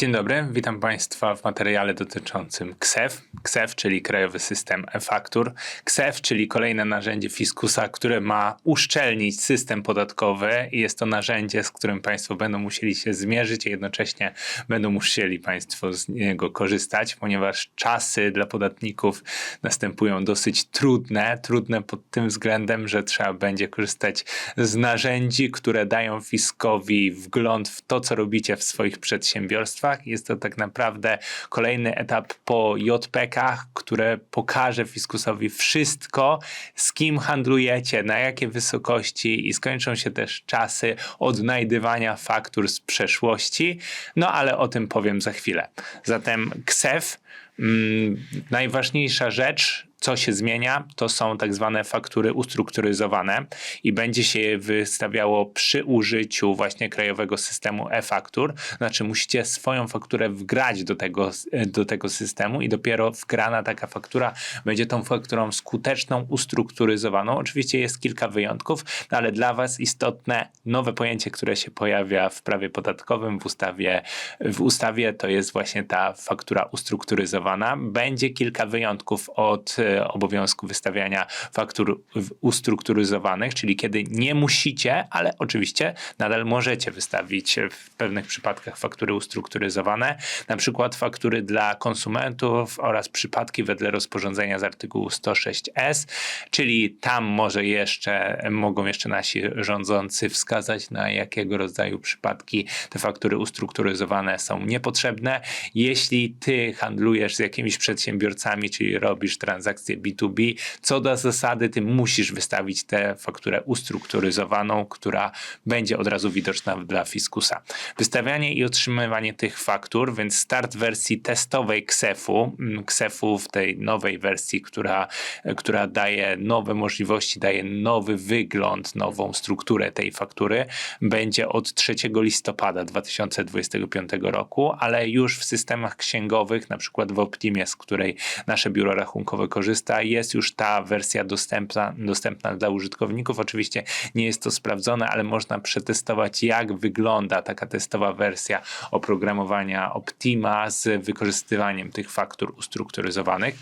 Dzień dobry, witam Państwa w materiale dotyczącym KSEF. KSEF, czyli Krajowy System E-Faktur. KSEF, czyli kolejne narzędzie Fiskusa, które ma uszczelnić system podatkowy i jest to narzędzie, z którym Państwo będą musieli się zmierzyć, a jednocześnie będą musieli Państwo z niego korzystać, ponieważ czasy dla podatników następują dosyć trudne. Trudne pod tym względem, że trzeba będzie korzystać z narzędzi, które dają fiskowi wgląd w to, co robicie w swoich przedsiębiorstwach. Jest to tak naprawdę kolejny etap po JPK, które pokaże fiskusowi wszystko, z kim handlujecie, na jakie wysokości i skończą się też czasy odnajdywania faktur z przeszłości. No ale o tym powiem za chwilę. Zatem KSEF, mm, najważniejsza rzecz, co się zmienia, to są tak zwane faktury ustrukturyzowane i będzie się je wystawiało przy użyciu właśnie krajowego systemu e-faktur. Znaczy musicie swoją fakturę wgrać do tego, do tego systemu i dopiero wgrana taka faktura będzie tą fakturą skuteczną, ustrukturyzowaną. Oczywiście jest kilka wyjątków, ale dla Was istotne nowe pojęcie, które się pojawia w prawie podatkowym, w ustawie, w ustawie to jest właśnie ta faktura ustrukturyzowana. Będzie kilka wyjątków od obowiązku wystawiania faktur ustrukturyzowanych, czyli kiedy nie musicie, ale oczywiście nadal możecie wystawić w pewnych przypadkach faktury ustrukturyzowane, na przykład faktury dla konsumentów oraz przypadki wedle rozporządzenia z artykułu 106s, czyli tam może jeszcze, mogą jeszcze nasi rządzący wskazać na jakiego rodzaju przypadki te faktury ustrukturyzowane są niepotrzebne. Jeśli ty handlujesz z jakimiś przedsiębiorcami, czyli robisz transakcje transakcję B2B. Co do zasady, ty musisz wystawić tę fakturę ustrukturyzowaną, która będzie od razu widoczna dla fiskusa. Wystawianie i otrzymywanie tych faktur, więc start wersji testowej KSEF-u, mm, KSEF-u w tej nowej wersji, która, która daje nowe możliwości, daje nowy wygląd, nową strukturę tej faktury, będzie od 3 listopada 2025 roku, ale już w systemach księgowych, na przykład w Optimie, z której nasze biuro rachunkowe korzysta, korzysta. Jest już ta wersja dostępna, dostępna dla użytkowników. Oczywiście nie jest to sprawdzone, ale można przetestować, jak wygląda taka testowa wersja oprogramowania Optima z wykorzystywaniem tych faktur ustrukturyzowanych.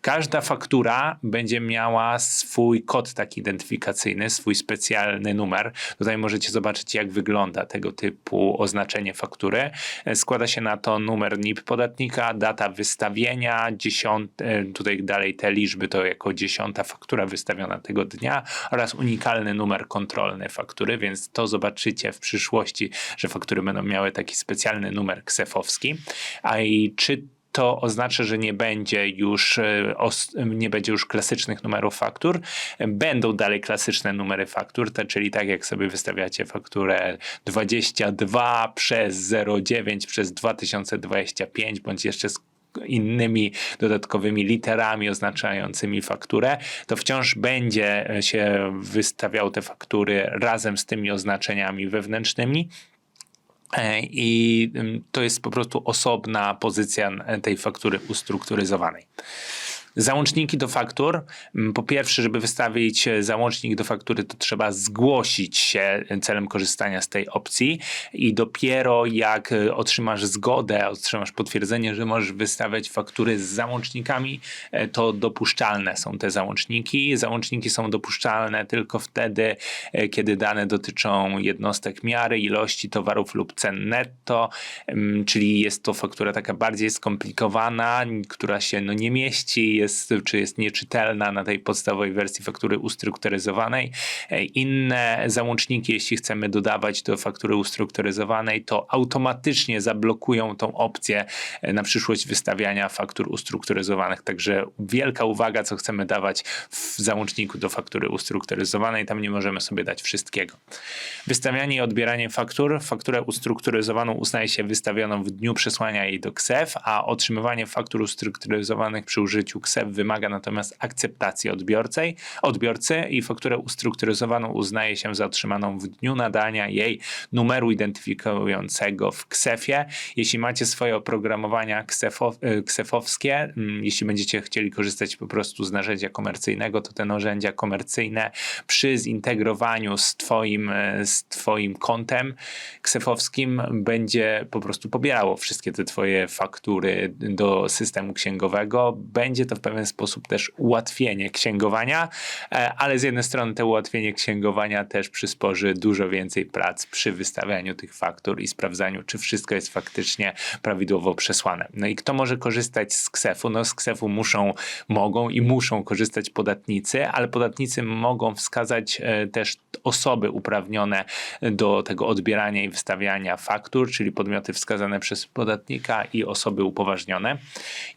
Każda faktura będzie miała swój kod taki identyfikacyjny, swój specjalny numer. Tutaj możecie zobaczyć, jak wygląda tego typu oznaczenie faktury. Składa się na to numer NIP podatnika, data wystawienia, dziesiąt, e, tutaj dalej te liczby to jako dziesiąta faktura wystawiona tego dnia oraz unikalny numer kontrolny faktury, więc to zobaczycie w przyszłości, że faktury będą miały taki specjalny numer ksefowski. A i czy to oznacza, że nie będzie już e, nie będzie już klasycznych numerów faktur. Będą dalej klasyczne numery faktur, to, czyli tak jak sobie wystawiacie fakturę 22 przez 09 przez 2025 bądź jeszcze z innymi dodatkowymi literami oznaczającymi fakturę, to wciąż będzie się wystawiał te faktury razem z tymi oznaczeniami wewnętrznymi. E, I to jest po prostu osobna pozycja tej faktury ustrukturyzowanej. Załączniki do faktur. Mm, po pierwsze, żeby wystawić e, załącznik do faktury, to trzeba zgłosić się celem korzystania z tej opcji i dopiero jak e, otrzymasz zgodę, otrzymasz potwierdzenie, że możesz wystawiać faktury z załącznikami, e, to dopuszczalne są te załączniki. Załączniki są dopuszczalne tylko wtedy, kiedy dane dotyczą jednostek miary, ilości towarów lub cen netto, mm, czyli jest to faktura taka bardziej skomplikowana, która się no, nie mieści, jest, czy jest nieczytelna na tej podstawowej wersji faktury ustrukturyzowanej. E, inne załączniki, jeśli chcemy dodawać do faktury ustrukturyzowanej, to automatycznie zablokują tą opcję e, na przyszłość wystawiania faktur ustrukturyzowanych. Także wielka uwaga, co chcemy dawać w załączniku do faktury ustrukturyzowanej. Tam nie możemy sobie dać wszystkiego. Wystawianie i odbieranie faktur. Fakturę ustrukturyzowaną uznaje się wystawioną w dniu przesłania jej do KSEF, a otrzymywanie faktur ustrukturyzowanych przy użyciu KSEF Wymaga natomiast akceptacji odbiorcy, odbiorcy i fakturę ustrukturyzowaną uznaje się za otrzymaną w dniu nadania jej numeru identyfikującego w KSEF-ie. Jeśli macie swoje oprogramowania ksefow, e, ksefowskie, mm, jeśli będziecie chcieli korzystać po prostu z narzędzia komercyjnego, to te narzędzia komercyjne przy zintegrowaniu z twoim, e, z twoim kontem ksefowskim będzie po prostu pobierało wszystkie te twoje faktury do systemu księgowego. Będzie to w pewien sposób też ułatwienie księgowania, e, ale z jednej strony to ułatwienie księgowania też przysporzy dużo więcej prac przy wystawianiu tych faktur i sprawdzaniu, czy wszystko jest faktycznie prawidłowo przesłane. No i kto może korzystać z KSEF-u? No z KSEF-u muszą, mogą i muszą korzystać podatnicy, ale podatnicy mogą wskazać e, też osoby uprawnione do tego odbierania i wystawiania faktur, czyli podmioty wskazane przez podatnika i osoby upoważnione.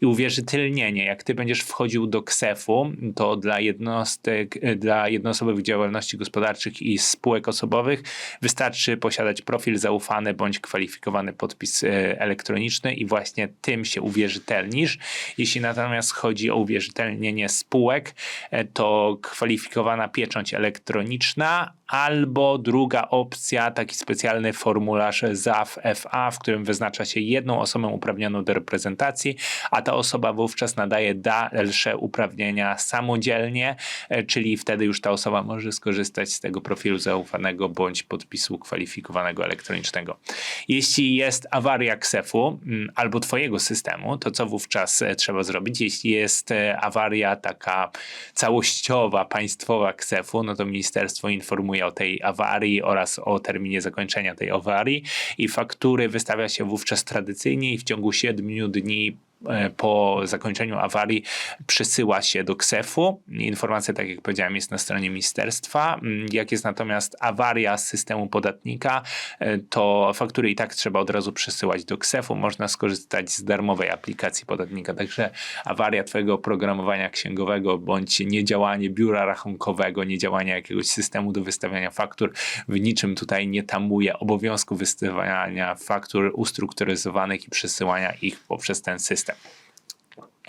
I uwierzytelnienie, jak ty będziesz wchodził do KSEF-u, to dla jednostek, dla jednoosobowych działalności gospodarczych i spółek osobowych wystarczy posiadać profil zaufany bądź kwalifikowany podpis e, elektroniczny i właśnie tym się uwierzytelnisz. Jeśli natomiast chodzi o uwierzytelnienie spółek, e, to kwalifikowana pieczęć elektroniczna albo druga opcja, taki specjalny formularz ZAF-FA, w którym wyznacza się jedną osobę uprawnioną do reprezentacji, a ta osoba wówczas nadaje dalsze uprawnienia samodzielnie, e, czyli wtedy już ta osoba może skorzystać z tego profilu zaufanego bądź podpisu kwalifikowanego elektronicznego. Jeśli jest awaria KSEF-u mm, albo twojego systemu, to co wówczas e, trzeba zrobić? Jeśli jest e, awaria taka całościowa, państwowa KSEF-u, no to ministerstwo informuje o tej awarii oraz o terminie zakończenia tej awarii. I faktury wystawia się wówczas tradycyjnie i w ciągu 7 dni po zakończeniu awarii przesyła się do KSEF-u. Informacja, tak jak powiedziałem, jest na stronie ministerstwa. Mm, jak jest natomiast awaria systemu podatnika, e, to faktury i tak trzeba od razu przesyłać do KSEF-u. Można skorzystać z darmowej aplikacji podatnika. Także awaria twojego oprogramowania księgowego bądź niedziałanie biura rachunkowego, niedziałanie jakiegoś systemu do wystawiania faktur w niczym tutaj nie tamuje obowiązku wystawiania faktur ustrukturyzowanych i przesyłania ich poprzez ten system.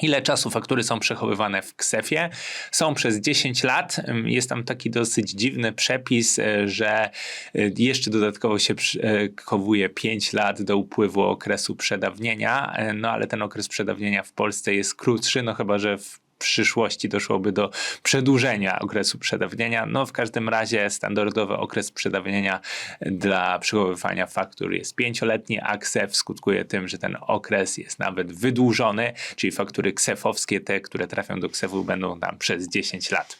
Ile czasu faktury są przechowywane w KSEF-ie? Są przez 10 lat. Jest tam taki dosyć dziwny przepis, e, że e, jeszcze dodatkowo się przechowuje 5 lat do upływu okresu przedawnienia, e, no ale ten okres przedawnienia w Polsce jest krótszy, no chyba, że w przyszłości doszłoby do przedłużenia okresu przedawnienia. No w każdym razie standardowy okres przedawnienia dla przechowywania faktur jest pięcioletni, a KSEF skutkuje tym, że ten okres jest nawet wydłużony, czyli faktury ksefowskie, te, które trafią do KSEF-u będą tam przez 10 lat.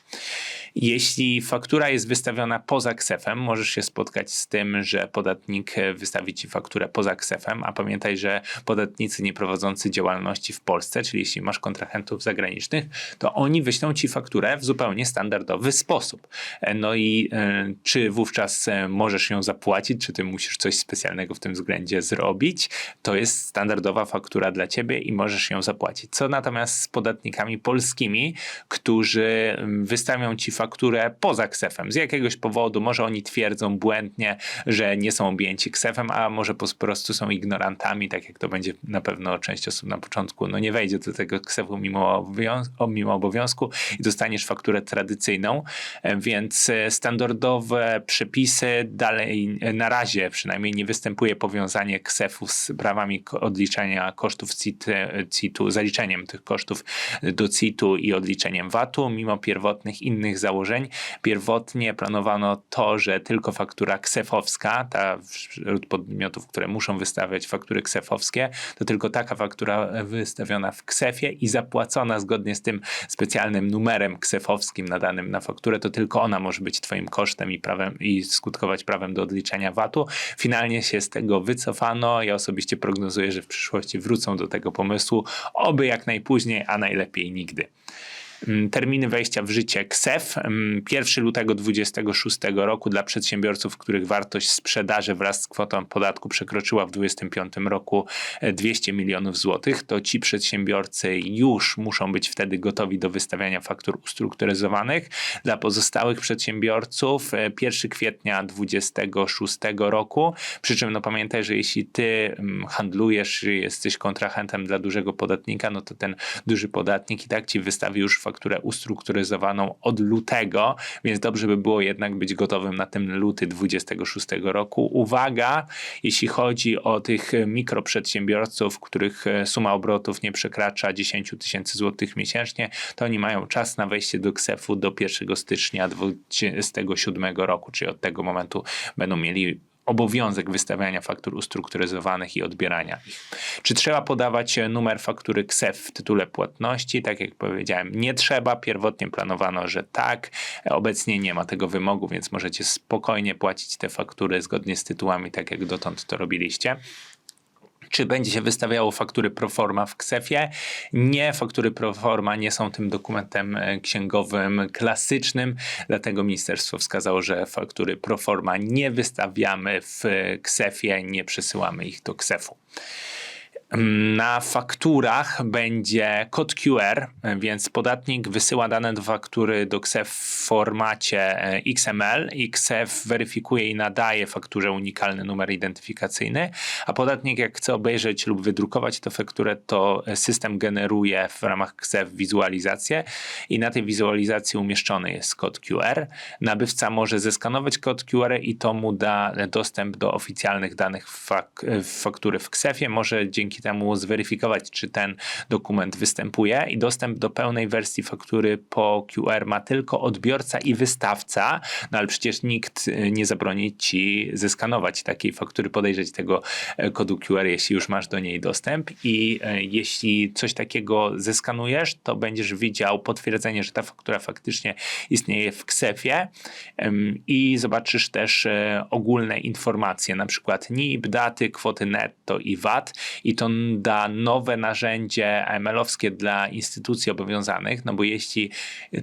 Jeśli faktura jest wystawiona poza ksefem, możesz się spotkać z tym, że podatnik wystawi ci fakturę poza ksefem, a pamiętaj, że podatnicy nieprowadzący działalności w Polsce, czyli jeśli masz kontrahentów zagranicznych, to oni wyślą ci fakturę w zupełnie standardowy sposób. No i y, czy wówczas e, możesz ją zapłacić, czy ty musisz coś specjalnego w tym względzie zrobić, to jest standardowa faktura dla ciebie i możesz ją zapłacić. Co natomiast z podatnikami polskimi, którzy wystawią ci fakturę fakturę poza ksefem. Z jakiegoś powodu, może oni twierdzą błędnie, że nie są objęci ksefem, a może po prostu są ignorantami, tak jak to będzie na pewno część osób na początku, no nie wejdzie do tego ksefu mimo, mimo obowiązku i dostaniesz fakturę tradycyjną, e, więc e, standardowe przepisy dalej, e, na razie przynajmniej nie występuje powiązanie ksefu z prawami odliczenia kosztów CIT-u, zaliczeniem tych kosztów do CIT-u i odliczeniem VAT-u, mimo pierwotnych innych założeń założeń. Pierwotnie planowano to, że tylko faktura ksefowska, ta wśród podmiotów, które muszą wystawiać faktury ksefowskie, to tylko taka faktura wystawiona w ksefie i zapłacona zgodnie z tym specjalnym numerem ksefowskim nadanym na fakturę, to tylko ona może być twoim kosztem i prawem i skutkować prawem do odliczenia VAT-u. Finalnie się z tego wycofano. Ja osobiście prognozuję, że w przyszłości wrócą do tego pomysłu, oby jak najpóźniej, a najlepiej nigdy. Mm, Terminy wejścia w życie KSEF. mm, 1 lutego 2026 roku dla przedsiębiorców, których wartość sprzedaży wraz z kwotą podatku przekroczyła w 2025 roku e, 200 milionów złotych, to ci przedsiębiorcy już muszą być wtedy gotowi do wystawiania faktur ustrukturyzowanych. Dla pozostałych przedsiębiorców e, 1 kwietnia 2026 roku. Przy czym no pamiętaj, że jeśli ty mm, handlujesz, jesteś kontrahentem dla dużego podatnika, no to ten duży podatnik i tak ci wystawi już fakturę ustrukturyzowaną od lutego, więc dobrze by było jednak być gotowym na ten luty 26 roku. Uwaga, jeśli chodzi o tych mikroprzedsiębiorców, których e, suma obrotów nie przekracza 10 tysięcy złotych miesięcznie, to oni mają czas na wejście do KSEF-u do 1 stycznia 2027 roku, czyli od tego momentu będą mieli obowiązek wystawiania faktur ustrukturyzowanych i odbierania. Czy trzeba podawać e, numer faktury KSEF w tytule płatności? Tak jak powiedziałem, nie trzeba. Pierwotnie planowano, że tak. E, Obecnie nie ma tego wymogu, więc możecie spokojnie płacić te faktury zgodnie z tytułami, tak jak dotąd to robiliście. Czy będzie się wystawiało faktury proforma w KSEF-ie? Nie, faktury proforma nie są tym dokumentem e, księgowym klasycznym, dlatego ministerstwo wskazało, że faktury proforma nie wystawiamy w KSEF-ie, nie przesyłamy ich do KSEF-u. Na fakturach będzie kod QR, więc podatnik wysyła dane do faktury do KSEF w formacie e, XML i KSEF weryfikuje i nadaje fakturze unikalny numer identyfikacyjny, a podatnik jak chce obejrzeć lub wydrukować tę fakturę, to system generuje w ramach KSEF wizualizację i na tej wizualizacji umieszczony jest kod QR. Nabywca może zeskanować kod QR i to mu da dostęp do oficjalnych danych fak faktury w KSEF-ie. Może dzięki temu zweryfikować, czy ten dokument występuje. I dostęp do pełnej wersji faktury po QR ma tylko odbiorca i wystawca, no ale przecież nikt y, nie zabroni ci zeskanować takiej faktury, podejrzeć tego e, kodu QR, jeśli już masz do niej dostęp. I e, jeśli coś takiego zeskanujesz, to będziesz widział potwierdzenie, że ta faktura faktycznie istnieje w KSEF-ie i zobaczysz też e, ogólne informacje, na przykład NIP, daty, kwoty netto i VAT. I to da nowe narzędzie AML-owskie dla instytucji obowiązanych, no bo jeśli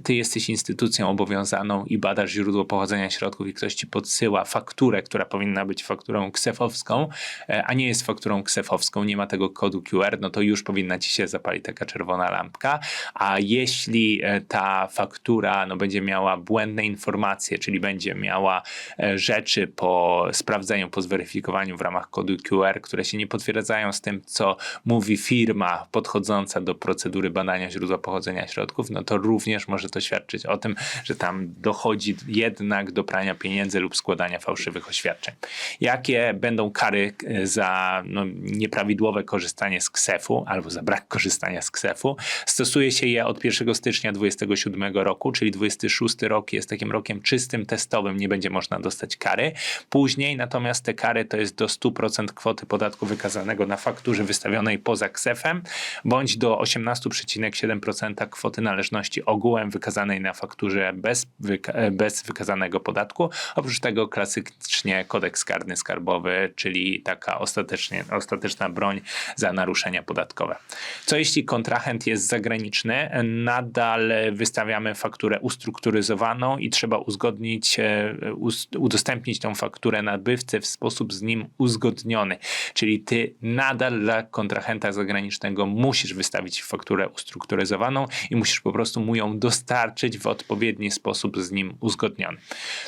ty jesteś instytucją obowiązaną i badasz źródło pochodzenia środków i ktoś ci podsyła fakturę, która powinna być fakturą ksefowską, e, a nie jest fakturą ksefowską, nie ma tego kodu QR, no to już powinna ci się zapalić taka czerwona lampka, a jeśli e, ta faktura no, będzie miała błędne informacje, czyli będzie miała e, rzeczy po sprawdzeniu, po zweryfikowaniu w ramach kodu QR, które się nie potwierdzają z tym, co mówi firma podchodząca do procedury badania źródła pochodzenia środków, no to również może to świadczyć o tym, że tam dochodzi jednak do prania pieniędzy lub składania fałszywych oświadczeń. Jakie będą kary e, za no, nieprawidłowe korzystanie z KSEF-u albo za brak korzystania z KSEF-u? Stosuje się je od 1 stycznia 2027 roku, czyli 26 rok jest takim rokiem czystym, testowym, nie będzie można dostać kary. Później natomiast te kary to jest do 100% kwoty podatku wykazanego na fakturze wystawionej poza KSEF-em, bądź do 18,7% kwoty należności ogółem wykazanej na fakturze bez, wyka- bez wykazanego podatku. Oprócz tego klasycznie kodeks karny skarbowy, czyli taka ostatecznie, ostateczna broń za naruszenia podatkowe. Co jeśli kontrahent jest zagraniczny, nadal wystawiamy fakturę ustrukturyzowaną i trzeba uzgodnić, e, udostępnić tą fakturę nabywcy w sposób z nim uzgodniony. Czyli ty nadal dla kontrahenta zagranicznego musisz wystawić fakturę ustrukturyzowaną i musisz po prostu mu ją dostarczyć w odpowiedni sposób z nim uzgodniony.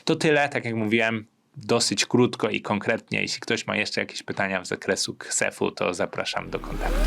To tyle, tak jak mówiłem, dosyć krótko i konkretnie. Jeśli ktoś ma jeszcze jakieś pytania w zakresu KSEF-u, to zapraszam do kontaktu.